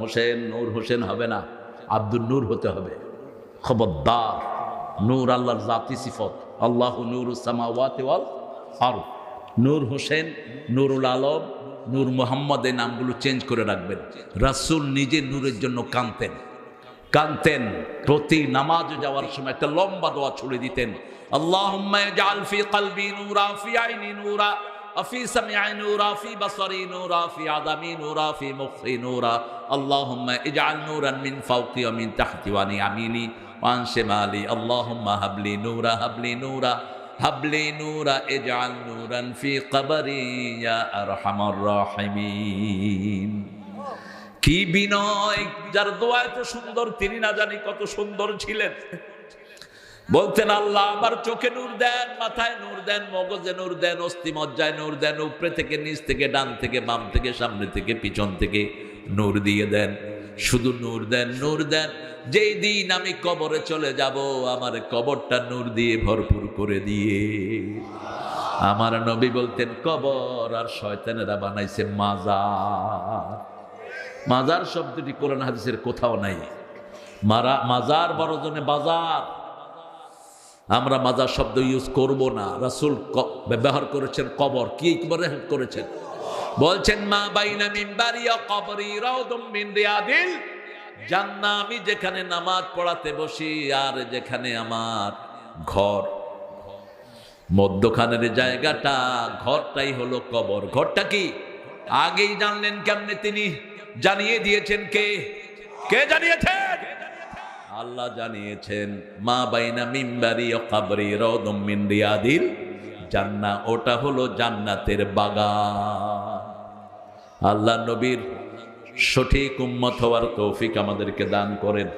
হোসেন, নূর হোসেন হবে না, আব্দুল নূর হতে হবে। খবরদার, নূর আল্লাহর জাতি সিফত। আল্লাহ নূর সামাওয়াতে ওয়াল আর নূর হোসেন, নুরুল আলম, নূর মোহাম্মদ এই নামগুলো চেঞ্জ করে রাখবেন। রাসূল নিজে নূরের জন্য কানতেন কানতেন প্রতি নামাজ যাওয়ার সময় একটা লম্বা দোয়া ছুড়ে দিতেন। আল্লাহুম্মা ইজআল ফি কলবি নূরা ফি আইনি নূরা وفي سمعي نورا في بصري نورا في عظمي نورا في مخي نورا اللهم اجعل نورا من فوقي ومن تحتي وعن يميني وعن شمالي اللهم هب لي نورا هب لي نورا هب لي نورا اجعل نورا في قبري يا ارحم الراحمين কি বিনয় যার দোয়া এত সুন্দর তিনি না জানি কত সুন্দর ছিলেন বলতেন, আল্লাহ, আমার চোখে নূর দেন, মাথায় নূর দেন, মগজে নূর দেন, অস্থি মজ্জায় নূর দেন, উপরে থেকে, নিচ থেকে, ডান থেকে, বাম থেকে, সামনে থেকে, পিছন থেকে নূর দিয়ে দেন। শুধু নূর দেন নূর দেন। যেই দিন আমি কবরে চলে যাব, আমার কবরটা নূর দিয়ে ভরপুর করে দিয়ে। আমার নবী বলতেন, কবর আর শয়তানেরা বানাইছে মাজার। মাজার শব্দটি কোরআন হাদিসের কোথাও নাই। মারা, মাজার বড় জনে বাজার। আমরা মাজার শব্দ ইউজ করব না। রাসূল ব্যবহার করেছেন কবর। কি ব্যবহার করেছেন? বলছেন, মা বাইনা মিম্বারি কবরি রাউদুম মিন রিয়াদিল জান্নাহ আমি যেখানে নামাজ পড়াতে বসি, আর যেখানে আমার ঘর। মধ্যখানের জায়গাটা, ঘরটাই হলো কবর। ঘরটা কি? আগেই জানলেন কেমনে তিনি? জানিয়ে দিয়েছেন কে? কে জানিয়েছেন? আল্লাহ জানিয়েছেন, মা বাইনা মিম্বারি ও কাবরি রদম মিন রিয়াদিল জান্না ওটা হলো জান্নাতের বাগান। আল্লাহ নবীর সঠিক উম্মত হওয়ার তৌফিক আমাদেরকে দান করেন।